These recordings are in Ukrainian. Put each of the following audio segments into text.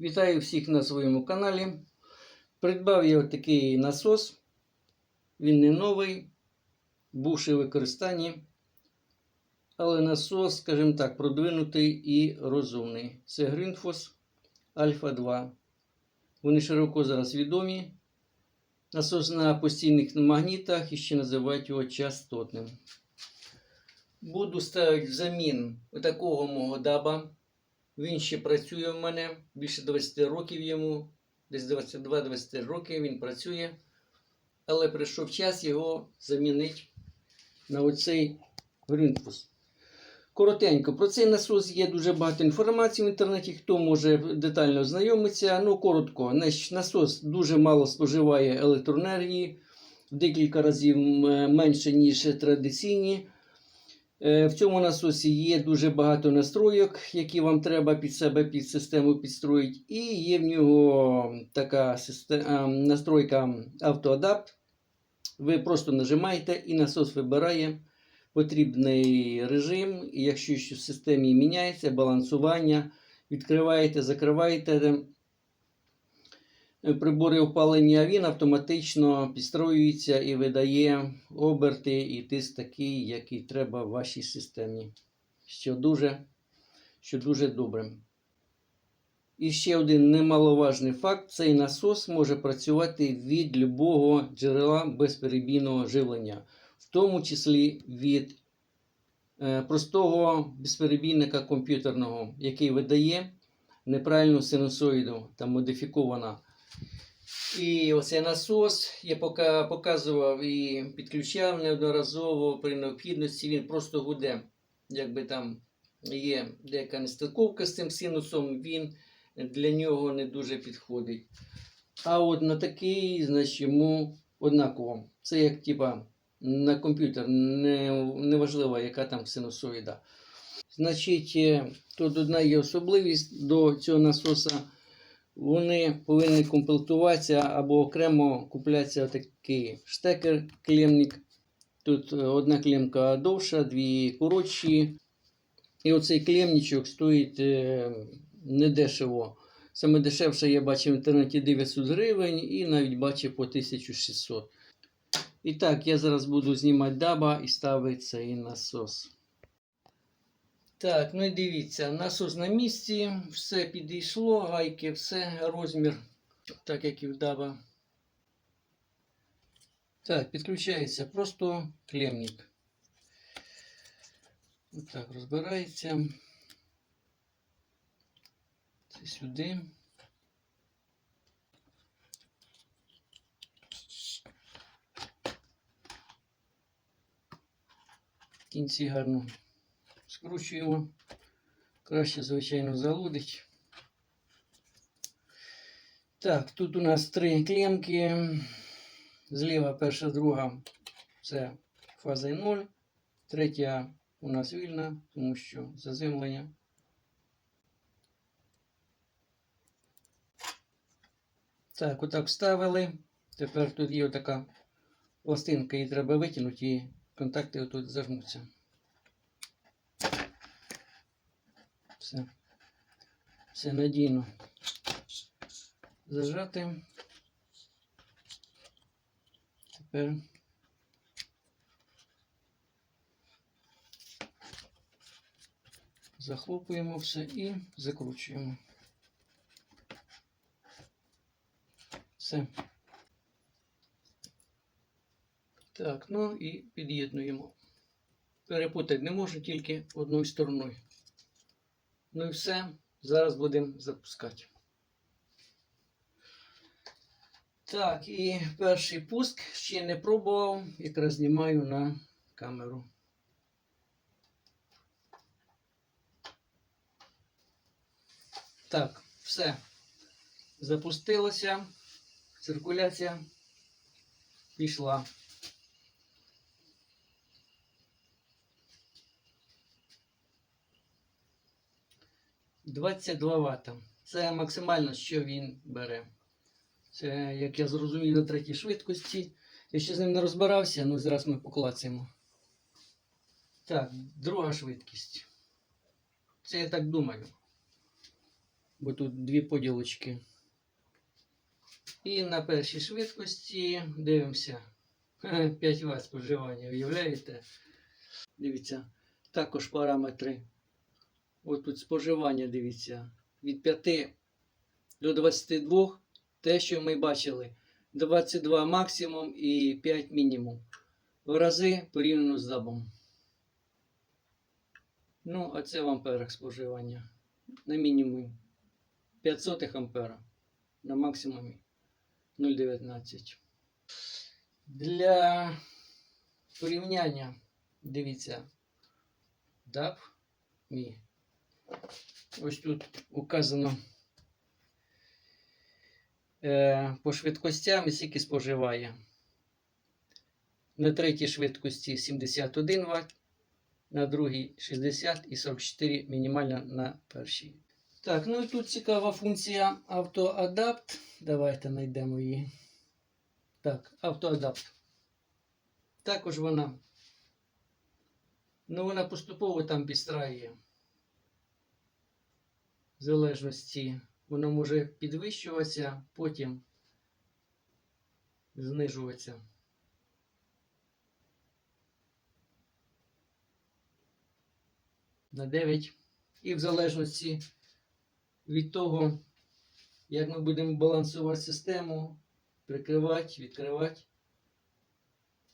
Вітаю всіх на своєму каналі. Придбав я такий насос. Він не новий, бувши в використанні. Але насос, скажімо так, продвинутий і розумний. Це Greenfos Alpha 2. Вони широко зараз відомі. Насос на постійних магнітах і ще називають його частотним. Буду ставити взамін такого мого даба. Він ще працює в мене більше 20 років йому, десь 22-23 роки він працює. Але прийшов час його замінити на оцей Гринфус. Коротенько, про цей насос є дуже багато інформації в інтернеті, хто може детально ознайомитися. Ну, коротко, насос дуже мало споживає електроенергії, в декілька разів менше, ніж традиційні. Е, В цьому насосі є дуже багато настройок, які вам треба під себе під систему підстроїти. І є в нього така система, настройка автоадапт. Ви просто нажимаєте і насос вибирає потрібний режим. І якщо щось в системі міняється, балансування, відкриваєте, закриваєте е, прибори опалення, він автоматично підстроюється і видає оберти і тиск такий, який треба в вашій системі. Що дуже, що дуже добре. І ще один немаловажний факт: цей насос може працювати від любого джерела безперебійного живлення, в тому числі від е, простого безперебійника комп'ютерного, який видає неправильну синусоїду та модифікована. І оцей насос я показував і підключав неодноразово при необхідності. Він просто гуде. Якби там є деяка нестиковка з цим синусом, він для нього не дуже підходить. А от на такий, значить, йому однаково. Це як типа на комп'ютер, не, неважливо, яка там синусоїда. Значить, е, тут одна є особливість до цього насоса. Вони повинні комплектуватися або окремо куплятися такий штекер клемник. Тут е, одна клемка довша, дві коротші. І оцей клемничок стоїть е, недешево. Саме дешевше я бачив в інтернеті 900 гривень і навіть бачив по 1600. І так, я зараз буду знімати даба і ставити цей насос. Так, ну і дивіться, насос на місці, все підійшло, гайки, все, розмір, так як і в даба. Так, підключається просто клемник. Отак розбирається. Це сюди. Кінці гарно скручуємо. Краще, звичайно, залудить. Так, тут у нас три клемки. Зліва перша, друга це фаза 0. Третя у нас вільна, тому що заземлення. Так, отак вставили. Тепер тут є така пластинка, її треба витягнути і контакти отут зажмуться. Все. Все надійно зажати. Тепер захлопуємо все і закручуємо. Все. Так, ну і під'єднуємо. Перепутати не можу тільки одною стороною. Ну і все. Зараз будемо запускати. Так, і перший пуск ще не пробував, якраз знімаю на камеру. Так, все. Запустилося. Циркуляція пішла. Двадцять два Вт. Це максимально, що він бере. Це, як я зрозумів, на третій швидкості. Я ще з ним не розбирався, ну зараз ми поклацаємо. Так, друга швидкість. Це я так думаю. бо тут дві поділочки. І на першій швидкості дивимося. 5 Вт споживання, уявляєте? Дивіться, також параметри. Ось тут споживання, дивіться, від 5 до 22, те, що ми бачили. 22 максимум і 5 мінімум. В рази порівняно з дабом. Ну, а це в амперах споживання. На мінімумі 500 ампера. На максимумі 0,19. Для порівняння, дивіться, DAP мій. Ось тут указано е, по швидкостям, і скільки споживає. На третій швидкості 71 Вт, на другій 60 і 44 мінімальна на першій. Так, ну і тут цікава функція автоадапт. Давайте знайдемо її. Так, автоадапт. Також вона. Ну, вона поступово там підстраює. Залежності воно може підвищуватися, потім знижуватися. На 9. І в залежності від того, як ми будемо балансувати систему, прикривати, відкривати,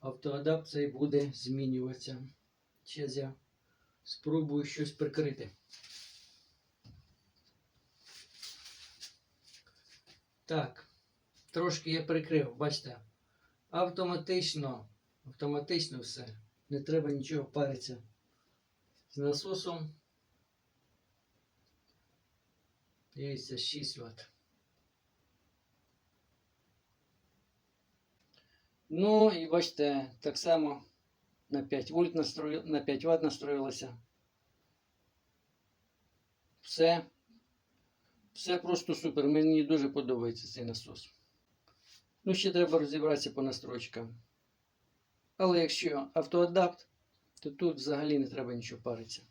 автоадапт цей буде змінюватися. Зараз я спробую щось прикрити. Так, трошки я прикрив, бачите, автоматично, автоматично все. Не треба нічого паритися з насосом. Дивіться, 6 Вт. Ну і бачите, так само на 5 вольт настрою, на 5 Вт настроїлося. Все. Все просто супер. Мені дуже подобається цей насос. Ну, ще треба розібратися по настройкам. Але якщо автоадапт, то тут взагалі не треба нічого паритися.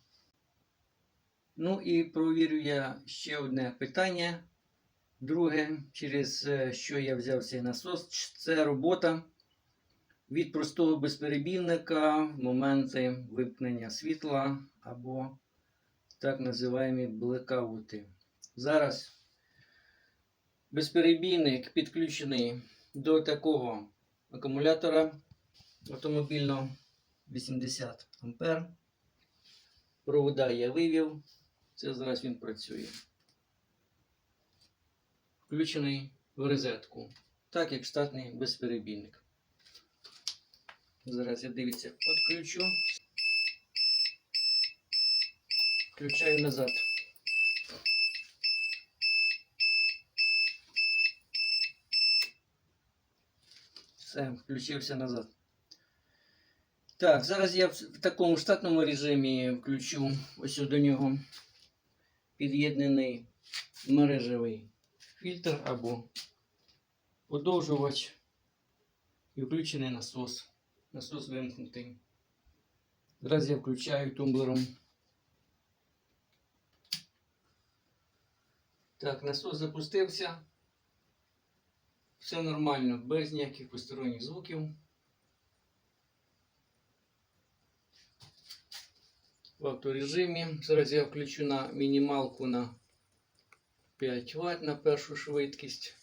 Ну і провірю я ще одне питання. Друге, через е, що я взяв цей насос, це робота від простого безперебійника в моменти вимкнення світла або так називаємо блекаути. Зараз безперебійник підключений до такого акумулятора автомобільного 80 А. Провода я вивів. Це зараз він працює. Включений в розетку, так як штатний безперебійник. Зараз я дивіться, відключу. Включаю назад. Все, включився назад. Так, зараз я в такому штатному режимі включу ось до нього під'єднаний мережевий фільтр або подовжувач і включений насос. Насос вимкнутий. Зараз я включаю тумблером. Так, насос запустився. Все нормально, без ніяких посторонніх звуків. В авторежимі. Зараз я включу на мінімалку на 5 Вт на першу швидкість.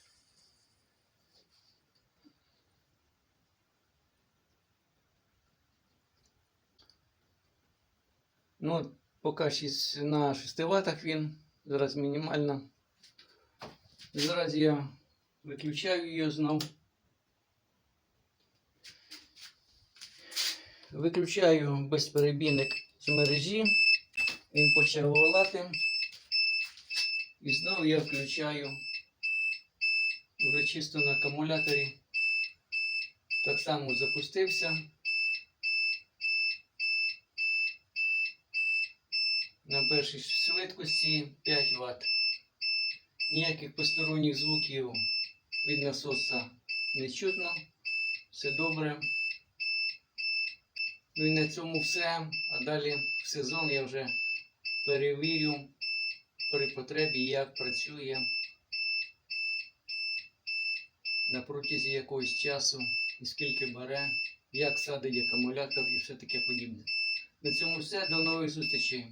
Ну, поки 6, на 6 Вт він. Зараз мінімально. Зараз я виключаю її знов. Виключаю безперебійник з мережі. Він почав волати. І знову я включаю вже чисто на акумуляторі. Так само запустився. На першій швидкості 5 Вт. Ніяких посторонніх звуків від насоса не чутно. Все добре. Ну і на цьому все. А далі в сезон я вже перевірю при потребі, як працює на протязі якогось часу, і скільки бере, як садить акумулятор і все таке подібне. На цьому все. До нових зустрічей.